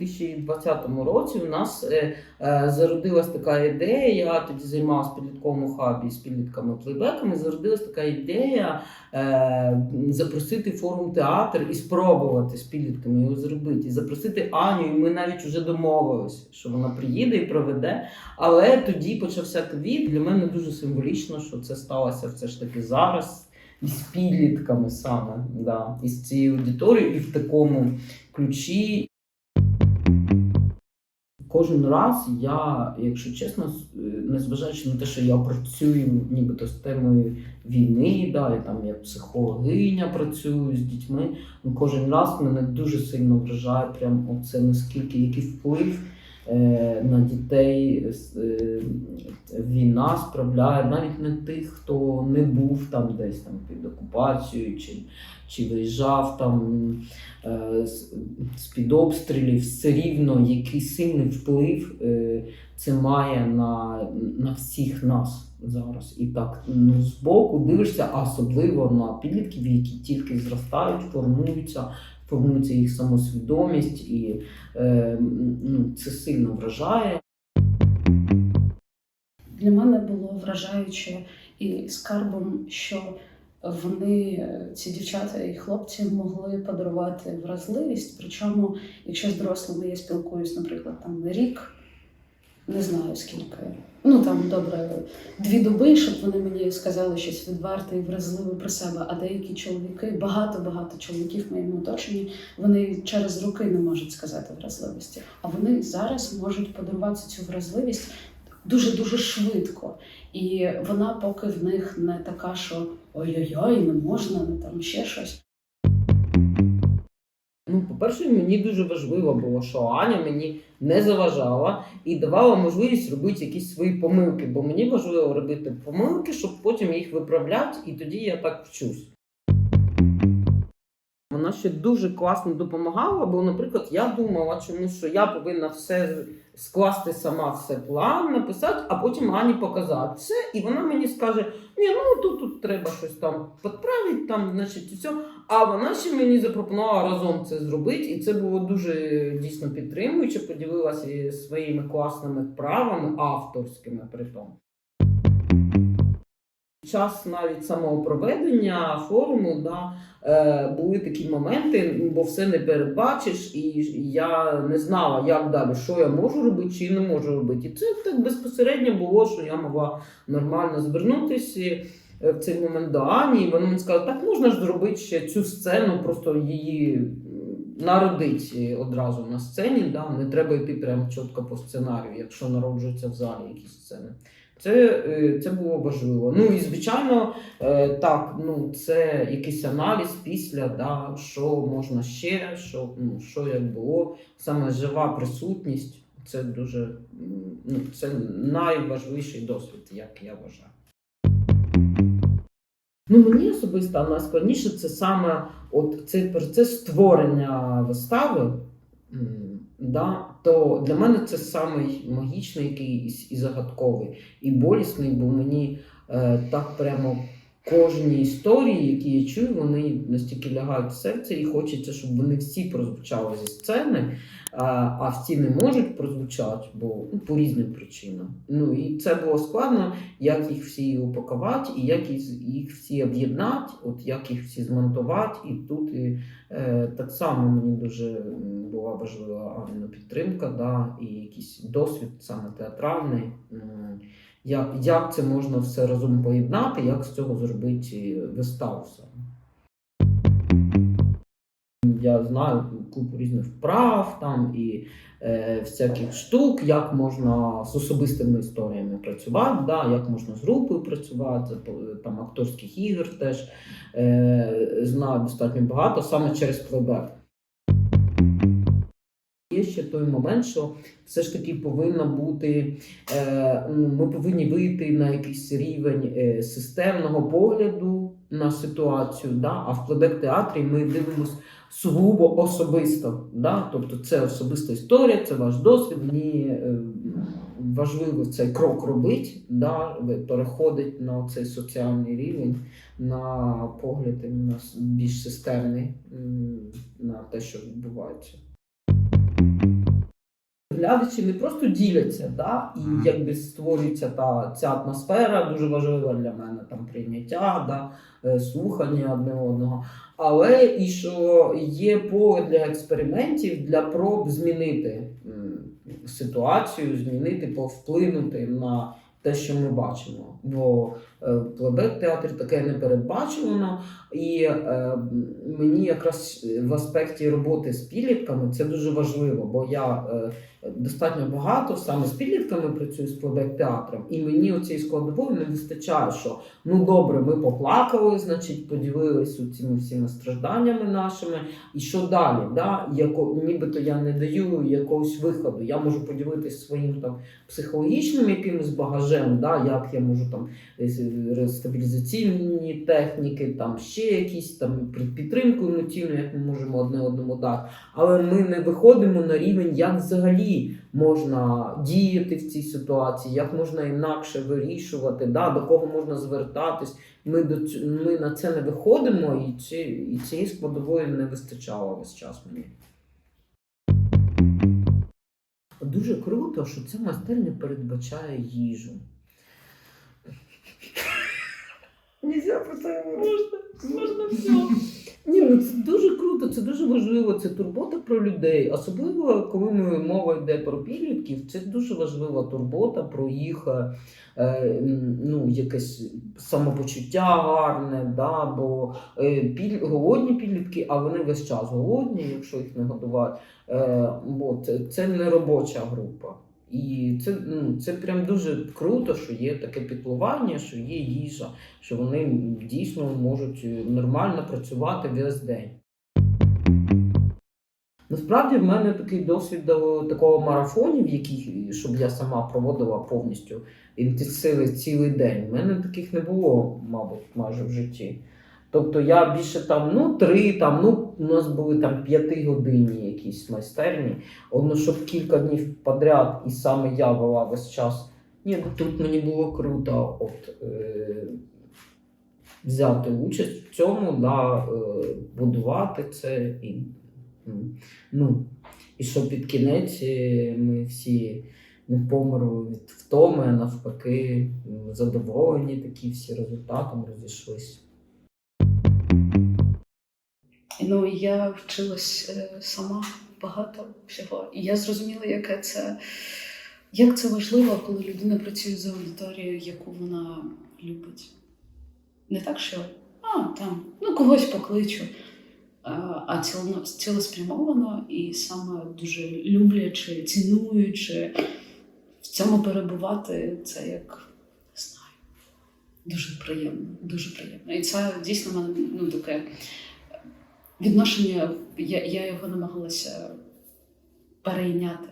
2020 році у нас е, е, зародилась така ідея. Я тоді займалася підлітковому хабі з підлітками плейбеками. Зародилась така ідея е, запросити форум театр і спробувати з підлітками його зробити. І запросити Аню, і ми навіть вже домовилися, що вона приїде і проведе. Але тоді почався ковід. Для мене дуже символічно, що це сталося все ж таки зараз. Із підлітками саме, да, із цією аудиторією і в такому ключі. Кожен раз я, якщо чесно, е, незважаючи на те, що я працюю нібито з темою війни, да, і там як психологиня працюю з дітьми, ну, кожен раз мене дуже сильно вражає прям оце наскільки який вплив на дітей е, війна справляє навіть на тих, хто не був там десь там під окупацією чи, чи виїжджав там е, з, з-під обстрілів, все рівно який сильний вплив е, це має на, на всіх нас зараз. І так ну, збоку дивишся, особливо на підлітків, які тільки зростають, формуються, формується їх самосвідомість, і е, ну, це сильно вражає. Для мене було вражаюче і скарбом, що вони, ці дівчата і хлопці, могли подарувати вразливість. Причому, якщо з дорослими я спілкуюсь, наприклад, там рік, не знаю скільки. Ну там добре, дві доби, щоб вони мені сказали щось відверте і вразливе про себе. А деякі чоловіки, багато-багато чоловіків в моєму оточенні, вони через роки не можуть сказати вразливості. А вони зараз можуть подарувати цю вразливість дуже дуже швидко. І вона поки в них не така, що ой-ой-ой, не можна, не там ще щось. Ну, по-перше, мені дуже важливо було, що Аня мені не заважала і давала можливість робити якісь свої помилки, бо мені важливо робити помилки, щоб потім їх виправляти, і тоді я так вчусь. Вона ще дуже класно допомагала, бо, наприклад, я думала чомусь, що я повинна все скласти сама все план, написати, а потім Ані показати все, і вона мені скаже: ні, ну тут, тут треба щось там підправити, там, значить, все. А вона ще мені запропонувала разом це зробити, і це було дуже дійсно підтримуюче. Поділилася своїми класними вправами, авторськими при тому. Час навіть самого проведення форуму да, е, були такі моменти, бо все не передбачиш, і я не знала, як далі, що я можу робити чи не можу робити. І це так безпосередньо було, що я могла нормально звернутися е, в цей момент до Ані, і вона мені сказала, так можна ж зробити ще цю сцену, просто її народити одразу на сцені. Да? Не треба йти прямо чітко по сценарію, якщо народжуються в залі якісь сцени. Це, е, це було важливо. Ну і звичайно, е, так, ну це якийсь аналіз після, да, що можна ще, що, ну, що як було. Саме жива присутність це дуже ну, це найважливіший досвід, як я вважаю. Ну, мені особисто найскладніше це саме от цей процес створення вистави. Да, то для мене це самий магічний якийсь і загадковий, і болісний, бо мені е, так прямо кожні історії, які я чую, вони настільки лягають в серце, і хочеться, щоб вони всі прозвучали зі сцени, а, всі не можуть прозвучати, бо ну, по різним причинам. Ну і це було складно, як їх всі упакувати, і як їх, всі об'єднати, от як їх всі змонтувати. І тут і, е, так само мені дуже була важлива Анна підтримка, да, і якийсь досвід саме театральний. Як, як це можна все разом поєднати, як з цього зробити виставу саме. Я знаю купу різних вправ там і е, всяких штук, як можна з особистими історіями працювати, да, як можна з групою працювати, там акторських ігор теж е, знаю достатньо багато саме через плейбек. Ще той момент, що все ж таки повинна бути, е, ну, ми повинні вийти на якийсь рівень е, системного погляду на ситуацію. Да? А в плейбек театрі ми дивимося сугубо особисто. Да? Тобто це особиста історія, це ваш досвід. Мені е, важливо цей крок робити, да? переходить на цей соціальний рівень, на погляд на більш системний на те, що відбувається. Глядачі не просто діляться, да, і Мгм. якби створюється та ця атмосфера, дуже важлива для мене там прийняття, да, е, слухання одне одного. Але і що є поле для експериментів, для проб змінити ситуацію, змінити, повплинути на те, що ми бачимо. Бо е, плебек-театрі таке не передбачено. І е, мені якраз в аспекті роботи з підлітками це дуже важливо, бо я е, достатньо багато саме з підлітками працюю з плебек-театром, і мені оцієї складової не вистачає, що ну добре, ми поплакали, значить, поділилися цими всіма стражданнями нашими. І що далі? Да? Яко, нібито я не даю якогось виходу. Я можу поділитися своїм там психологічним якимось багажем, да? як я можу там е, стабілізаційні техніки, там ще якісь там підтримку емоційну, як ми можемо одне одному дати. Але ми не виходимо на рівень, як взагалі можна діяти в цій ситуації, як можна інакше вирішувати, да? до кого можна звертатись. Ми, до, ми на це не виходимо, і, ці, і цієї складової не вистачало весь час мені. Дуже круто, що ця майстерня передбачає їжу. Нельзя це можна, можна все. Ні, ну це дуже круто, це дуже важливо. Це турбота про людей. Особливо, коли ми, мова йде про підлітків, це дуже важлива турбота про їх е, ну, якесь самопочуття гарне, да, бо е, під, голодні підлітки, а вони весь час голодні, якщо їх не годувати. Е, бо це, це не робоча група. І це, ну, це прям дуже круто, що є таке піклування, що є їжа, що вони дійсно можуть е, нормально працювати весь день. Насправді в мене такий досвід до такого марафонів, яких, щоб я сама проводила повністю інтенсиви цілий день. У мене таких не було, мабуть, майже в житті. Тобто я більше там, ну, три, там, ну, у нас були там п'ятигодинні якісь майстерні. Одно, щоб кілька днів подряд, і саме я вела весь час. Ні, ну, тут мені було круто от, е, взяти участь в цьому, да, е, будувати це. І, ну, і що під кінець е, ми всі не померли від втоми, а навпаки, задоволені такі всі результатом розійшлися. Ну, я вчилась е, сама багато всього. І я зрозуміла, яке це, як це важливо, коли людина працює з аудиторією, яку вона любить. Не так, що а, там, ну когось покличу, а, цілеспрямовано і саме дуже люблячи, цінуючи в цьому перебувати, це як. Дуже приємно, дуже приємно. І це дійсно мене ну, таке відношення, я, я його намагалася перейняти.